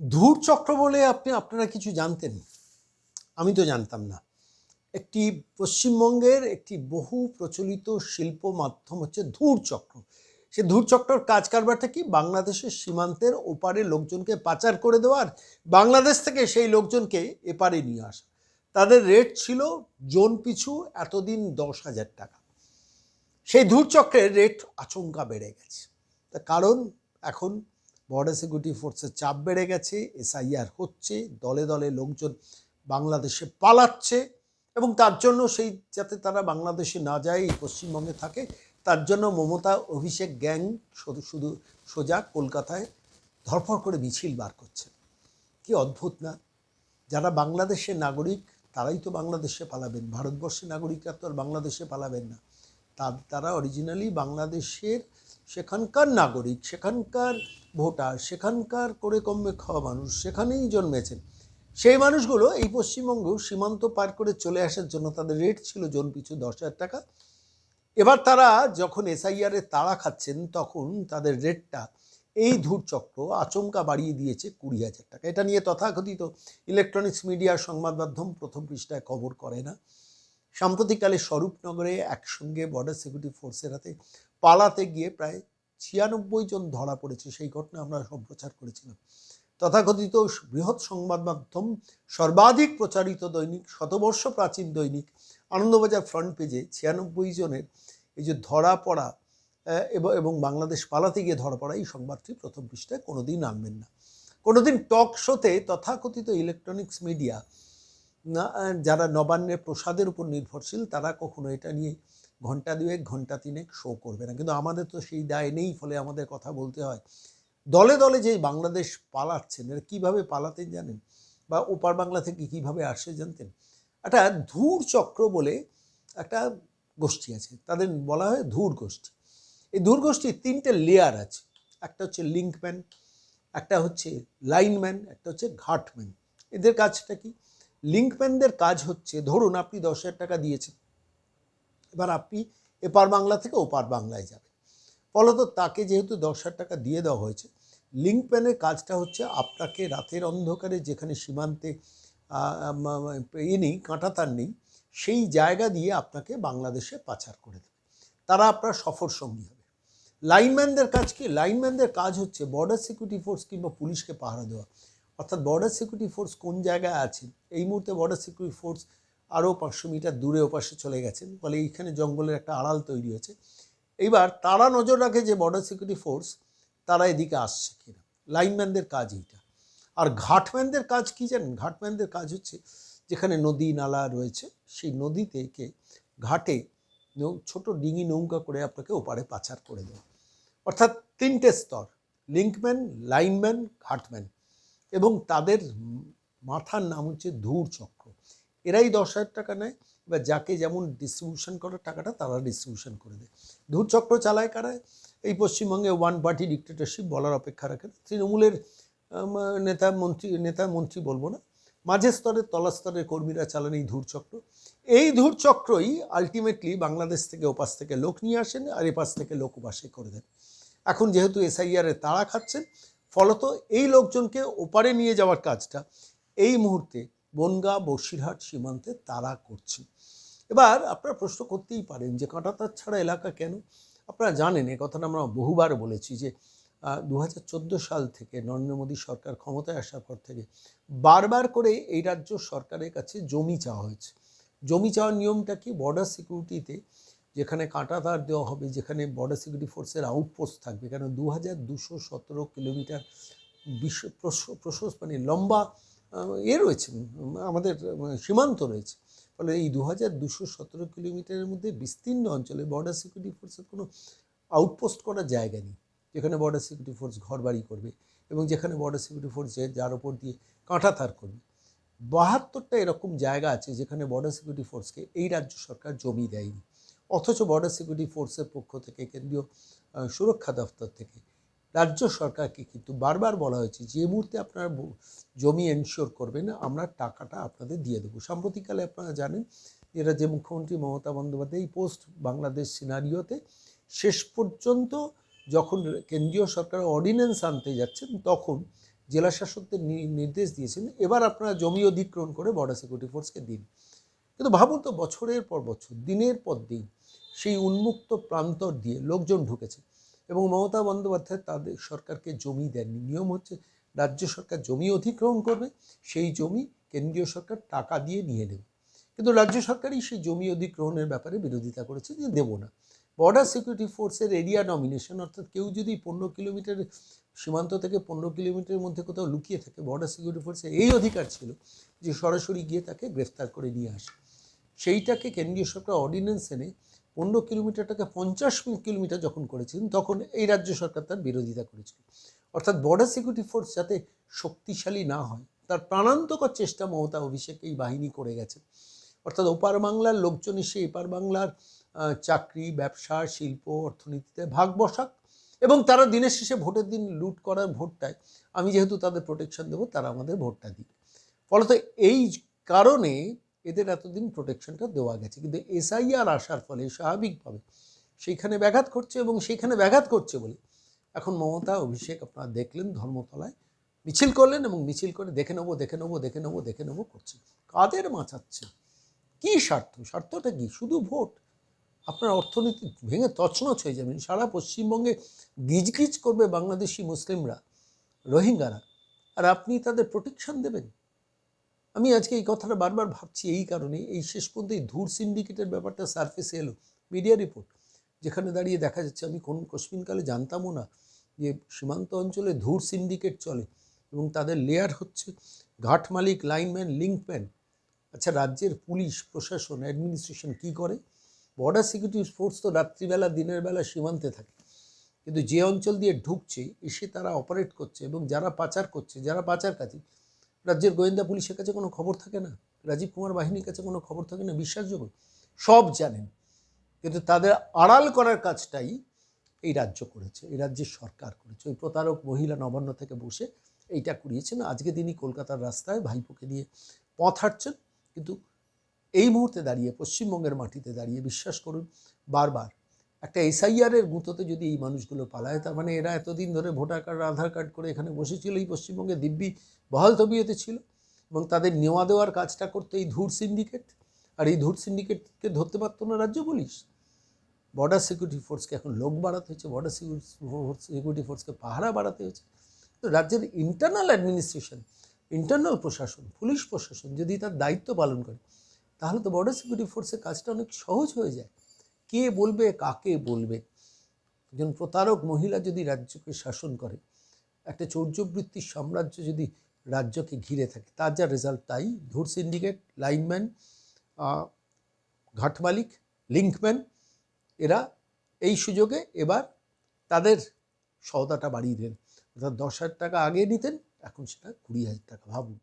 ধূর চক্র বলে আপনি, আপনারা কিছু জানতেন? আমি তো জানতাম না। একটি পশ্চিমবঙ্গের একটি বহু প্রচলিত শিল্প মাধ্যম হচ্ছে ধূর চক্র। সে ধূর চক্রর কাজ কারবারটা কি? বাংলাদেশের সীমান্তের ওপারে লোকজনকে পাচার করে দেওয়ার, বাংলাদেশ থেকে সেই লোকজনকে এপারে নিয়ে আসা। তাদের রেট ছিল জোন পিছু এতদিন দশ হাজার টাকা। সেই ধূর চক্রের রেট আচমকা বেড়ে গেছে। তার কারণ এখন বর্ডার সিকিউরিটি ফোর্সের চাপ বেড়ে গেছে এসআইআর হচ্ছে, দলে দলে লোকজন বাংলাদেশে পালাচ্ছে এবং তার জন্য সেই, যাতে তারা বাংলাদেশে না যায় পশ্চিমবঙ্গে থাকে, তার জন্য মমতা, অভিষেক গ্যাং শুধু শুধু সোজা কলকাতায় ধরফর করে মিছিল বার করছে। কি অদ্ভুত না? যারা বাংলাদেশের নাগরিক, তারাই তো বাংলাদেশে পালাবেন। ভারতবর্ষের নাগরিকরা তো আর বাংলাদেশে পালাবেন না। তার, তারা অরিজিনালি বাংলাদেশের সেখানকার নাগরিক, সেখানকার ভোটার, সেখানকার করে কমবে খাওয়া মানুষ সেখানেই জন্মেছেন। সেই মানুষগুলো এই পশ্চিমবঙ্গ সীমান্ত পার করে চলে আসার জন্য তাদের রেট ছিল জন পিছু দশ হাজার টাকা। এবার তারা যখন এসআইআরে তাড়া খাচ্ছেন তখন তাদের রেটটা এই ধূরচক্র আচমকা বাড়িয়ে দিয়েছে কুড়ি হাজার টাকা। এটা নিয়ে তথাকথিত ইলেকট্রনিক্স মিডিয়া সংবাদ মাধ্যম প্রথম পৃষ্ঠায় খবর করে না। সাম্প্রতিককালে স্বরূপনগরে একসঙ্গে বর্ডার সিকিউরিটি ফোর্সের হাতে পালাতে গিয়ে প্রায় ছিয়ানব্বই জন ধরা পড়েছে। সেই ঘটনা আমরা সম্প্রচার করেছিলাম। তথাকথিত বৃহৎ সংবাদ মাধ্যম সর্বাধিক প্রচারিত দৈনিক, শতবর্ষ প্রাচীন দৈনিক, আনন্দবাজার ফ্রন্ট পেজে ছিয়ানব্বই জনের এই যে ধরা পড়া এবং বাংলাদেশ পালাতে গিয়ে ধরা পড়া এই সংবাদটি প্রথম পৃষ্ঠায় কোনোদিন আনবেন না। কোনোদিন টক শোতে তথাকথিত ইলেকট্রনিক্স মিডিয়া যারা নবান্নের প্রসাদের উপর নির্ভরশীল, তারা কখনো এটা নিয়ে ঘণ্টা দুয়েক, ঘণ্টা তিনেক শো করবে না। কিন্তু আমাদের তো সেই দায় নেই, ফলে আমাদের কথা বলতে হয়। দলে দলে যে বাংলাদেশ পালাচ্ছেন, এরা কীভাবে পালাতেন জানেন? বা ওপার বাংলা থেকে কীভাবে আসে জানতেন? একটা ধূর চক্র বলে একটা গোষ্ঠী আছে। তাদের বলা হয় ধূর গোষ্ঠী। এই ধূর গোষ্ঠীর তিনটে লেয়ার আছে। একটা হচ্ছে লিঙ্কম্যান একটা হচ্ছে লাইনম্যান একটা হচ্ছে ঘাটম্যান। এদের কাজটা কি? লিঙ্কম্যানদের কাজ হচ্ছে, ধরুন আপনি দশ হাজার টাকা দিয়েছেন এবার আপনি এপার বাংলা থেকে ওপার বাংলায় যাবেন। ফলত তাকে যেহেতু দশ হাজার টাকা দিয়ে দেওয়া হয়েছে লিঙ্কম্যানের কাজটা হচ্ছে আপনাকে রাতের অন্ধকারে যেখানে সীমান্তে ইয়ে নেই কাঁটাতার নেই, সেই জায়গা দিয়ে আপনাকে বাংলাদেশে পাচার করে দেবে। তারা আপনার সফর সঙ্গী হবে। লাইনম্যানদের কাজ কি? লাইনম্যানদের কাজ হচ্ছে বর্ডার সিকিউরিটি ফোর্স কিংবা পুলিশকে পাহারা দেওয়া। অর্থাৎ বর্ডার সিকিউরিটি ফোর্স কোন জায়গায় আছে? এই মুহূর্তে বর্ডার সিকিউরিটি ফোর্স আরও পাঁচশো মিটার দূরে ওপাশে চলে গেছেন, ফলে এইখানে জঙ্গলের একটা আড়াল তৈরি হয়েছে। এইবার তারা নজর রাখে যে বর্ডার সিকিউরিটি ফোর্স তারা এদিকে আসছে কিনা। লাইনম্যানদের কাজ এইটা। আর ঘাটম্যানদের কাজ কি জানেন? ঘাটম্যানদের কাজ হচ্ছে যেখানে নদী নালা রয়েছে, সেই নদী থেকে ঘাটে ছোট ডিঙি নৌকা করে আপনাকে ওপারে পাচার করে দেওয়া অর্থাৎ তিনটে স্তর লিঙ্কম্যান লাইনম্যান ঘাটম্যান। এবং তাদের মাথার নাম হচ্ছে ধূর চক্র এরাই দশ হাজার টাকা নেয় এবার যাকে যেমন ডিস্ট্রিবিউশন করার টাকাটা তারা ডিস্ট্রিবিউশন করে দেয়। ধূরচক্র চালায় কারা? এই পশ্চিমবঙ্গে ওয়ান পার্টি ডিক্টেটরশিপ বলার অপেক্ষা রাখে না। তৃণমূলের নেতা, মন্ত্রী নেতা, মন্ত্রী বলব না। মাঝের স্তরের তলা স্তরের কর্মীরা চালান এই ধূরচক্র এই ধূরচক্রই আলটিমেটলি বাংলাদেশ থেকে ওপাশ থেকে লোক নিয়ে আসেন আর এপাশ থেকে লোক ওপাশে করে দেন। এখন যেহেতু এসআইআর তাড়া খাচ্ছেন, ফলত এই লোকজনকে ওপারে নিয়ে যাওয়ার কাজটা এই মুহূর্তে বনগাঁ বসিরহাট সীমান্তে তারা করছে। এবার আপনারা প্রশ্ন করতেই পারেন যে কাঁটাতার ছাড়া এলাকা কেন? আপনারা জানেন, এ কথাটা আমরা বহুবার বলেছি যে দু হাজার চোদ্দ সাল থেকে নরেন্দ্র মোদী সরকার ক্ষমতায় আসার পর থেকে বারবার করে এই রাজ্য সরকারের কাছে জমি চাওয়া হয়েছে। জমি চাওয়ার নিয়মটা কি? বর্ডার সিকিউরিটিতে যেখানে কাঁটাতার দেওয়া হবে, যেখানে বর্ডার সিকিউরিটি ফোর্সের আউটপোস্ট থাকবে, কেন? দু হাজার দুশো সতেরো কিলোমিটার বিশ্ব প্রশ- প্রশস্ত মানে লম্বা এ রয়েছে আমাদের সীমান্ত রয়েছে। ফলে এই দু হাজার দুশো সতেরো কিলোমিটারের মধ্যে বিস্তীর্ণ অঞ্চলে বর্ডার সিকিউরিটি ফোর্সের কোনো আউটপোস্ট করার জায়গা নেই, যেখানে বর্ডার সিকিউরিটি ফোর্স ঘর বাড়ি করবে এবং যেখানে বর্ডার সিকিউরিটি ফোর্স যার ওপর দিয়ে কাঁটা কাঁটাতার করবে। বাহাত্তরটা এরকম জায়গা আছে যেখানে বর্ডার সিকিউরিটি ফোর্সকে এই রাজ্য সরকার জমি দেয়নি। অথচ বর্ডার সিকিউরিটি ফোর্সের পক্ষ থেকে কেন্দ্রীয় সুরক্ষা দপ্তর থেকে রাজ্য সরকারকে কিন্তু বারবার বলা হয়েছে যে মুহূর্তে আপনারা জমি এনশিওর করবেন আমরা টাকাটা আপনাদের দিয়ে দেবো। সাম্প্রতিককালে আপনারা জানেন এরা যে মুখ্যমন্ত্রী মমতা বন্দ্যোপাধ্যায় এই পোস্ট বাংলাদেশ সিনারিওতে শেষ পর্যন্ত যখন কেন্দ্রীয় সরকার অর্ডিন্যান্স আনতে যাচ্ছেন, তখন জেলা শাসকদের নির্দেশ দিয়েছেন, এবার আপনারা জমি অধিগ্রহণ করে বর্ডার সিকিউরিটি ফোর্সকে দিন। কিন্তু ভাবুন তো, বছরের পর বছর, দিনের পর দিন সেই উন্মুক্ত প্রান্তর দিয়ে লোকজন ঢুকেছে। এবং মমতা বন্দ্যোপাধ্যায় তাদের সরকারকে জমি দেননি। নিয়ম হচ্ছে রাজ্য সরকার জমি অধিগ্রহণ করবে, সেই জমি কেন্দ্রীয় সরকার টাকা দিয়ে নিয়ে নেবে। কিন্তু রাজ্য সরকারই সেই জমি অধিগ্রহণের ব্যাপারে বিরোধিতা করেছে যে দেব না। বর্ডার সিকিউরিটি ফোর্সের এরিয়া নমিনেশন অর্থাৎ কেউ যদি পনেরো কিলোমিটার সীমান্ত থেকে পনেরো কিলোমিটারের মধ্যে কোথাও লুকিয়ে থাকে বর্ডার সিকিউরিটি ফোর্সের এই অধিকার ছিল যে সরাসরি গিয়ে তাকে গ্রেফতার করে নিয়ে আসে। সেইটাকে কেন্দ্রীয় সরকার অর্ডিন্যান্স এনে পনেরো কিলোমিটারটাকে পঞ্চাশ কিলোমিটার যখন করেছিলেন, তখন এই রাজ্য সরকার তার বিরোধিতা করেছিল। অর্থাৎ বর্ডার সিকিউরিটি ফোর্স যাতে শক্তিশালী না হয়, তার প্রাণান্তকর চেষ্টা মমতা অভিষেক এই বাহিনী করে গেছে। অর্থাৎ ওপার বাংলার লোকজন এসে এপার বাংলার চাকরি, ব্যবসা, শিল্প, অর্থনীতিতে ভাগ বসাক এবং তারা দিনের শেষে ভোটের দিন লুট করার ভোটটায় আমি যেহেতু তাদের প্রোটেকশন দেবো, তারা আমাদের ভোটটা দিক। ফলত এই কারণে এদের এতদিন প্রোটেকশনটা দেওয়া গেছে। কিন্তু এসআইআর আসার ফলে স্বাভাবিকভাবে সেইখানে ব্যাঘাত করছে এবং সেইখানে ব্যাঘাত করছে বলে এখন মমতা, অভিষেক আপনারা দেখলেন, ধর্মতলায় মিছিল করলেন এবং মিছিল করে দেখে নেব দেখে নেব দেখে নেব দেখে নেব করছে। কাদের বাঁচাচ্ছে কী স্বার্থ? স্বার্থটা কি? শুধু ভোট? আপনার অর্থনীতি ভেঙে তছনছ হয়ে যাবেন। সারা পশ্চিমবঙ্গে গিজগিজ করবে বাংলাদেশি মুসলিমরা, রোহিঙ্গারা। আর আপনি তাদের প্রোটেকশন দেবেন? আমি আজকে এই কথাটা বারবার ভাবছি এই কারণে, এই শেষ পর্যন্ত এই ধূর সিন্ডিকেটের ব্যাপারটা সার্ফেসে এলো মিডিয়া রিপোর্ট যেখানে দাঁড়িয়ে দেখা যাচ্ছে আমি কোন কোশ্মিনকালে জানতামও না যে সীমান্ত অঞ্চলে ধূর সিন্ডিকেট চলে এবং তাদের লেয়ার হচ্ছে ঘাট মালিক লাইনম্যান লিঙ্কম্যান আচ্ছা রাজ্যের পুলিশ, প্রশাসন অ্যাডমিনিস্ট্রেশন কি করে? বর্ডার সিকিউরিটি ফোর্স তো রাত্রিবেলা, দিনের বেলা সীমান্তে থাকে। কিন্তু যে অঞ্চল দিয়ে ঢুকছে, এসে তারা অপারেট করছে এবং যারা পাচার করছে, যারা পাচারকারী রাজ্যের গোয়েন্দা পুলিশের কাছে কোনো খবর থাকে না? রাজীব কুমার বাহিনীর কাছে কোনো খবর থাকে না? বিশ্বাসযোগ্য সব জানেন। কিন্তু তাদের আড়াল করার কাজটাই এই রাজ্য করেছে, এই রাজ্যের সরকার করেছে। ওই প্রতারক মহিলা নবান্ন থেকে বসে এইটা করিয়েছেন। আজকে তিনি কলকাতার রাস্তায় ভাইপোকে নিয়ে পথ হাঁটছেন। কিন্তু এই মুহূর্তে দাঁড়িয়ে, পশ্চিমবঙ্গের মাটিতে দাঁড়িয়ে, বিশ্বাস করুন, বারবার একটা এসআইআরের গুঁতোতে যদি এই মানুষগুলো পালায়, তার মানে এরা এতদিন ধরে ভোটার কার্ড, আধার কার্ড করে এখানে বসেছিল, এই পশ্চিমবঙ্গে দিব্যি বহাল তবিয়তে ছিল এবং তাদের নেওয়া দেওয়ার কাজটা করতো এই ধূর সিন্ডিকেট। আর এই ধূর সিন্ডিকেটকে ধরতে পারতো না রাজ্য পুলিশ। বর্ডার সিকিউরিটি ফোর্সকে এখন লোক বাড়াতে হচ্ছে বর্ডার সিকিউরিটি ফোর্সকে পাহারা বাড়াতে হচ্ছে তো রাজ্যের ইন্টারনাল অ্যাডমিনিস্ট্রেশন ইন্টারনাল প্রশাসন, পুলিশ প্রশাসন যদি তার দায়িত্ব পালন করে, তাহলে তো বর্ডার সিকিউরিটি ফোর্সের কাজটা অনেক সহজ হয়ে যায়। কে বলবে, কাকে বলবে? একজন প্রতারক মহিলা যদি রাজ্যকে শাসন করে, একটা চৌর্যবৃত্তির সাম্রাজ্য যদি রাজ্যকে ঘিরে থাকে, তার যা রেজাল্ট তাই। ধূর সিন্ডিকেট লাইনম্যান ঘাট মালিক লিঙ্কম্যান এরা এই সুযোগে এবার তাদের সওদাটা বাড়িয়ে দেন। অর্থাৎ দশ হাজার টাকা আগে নিতেন, এখন সেটা কুড়ি হাজার টাকা। ভাবুন।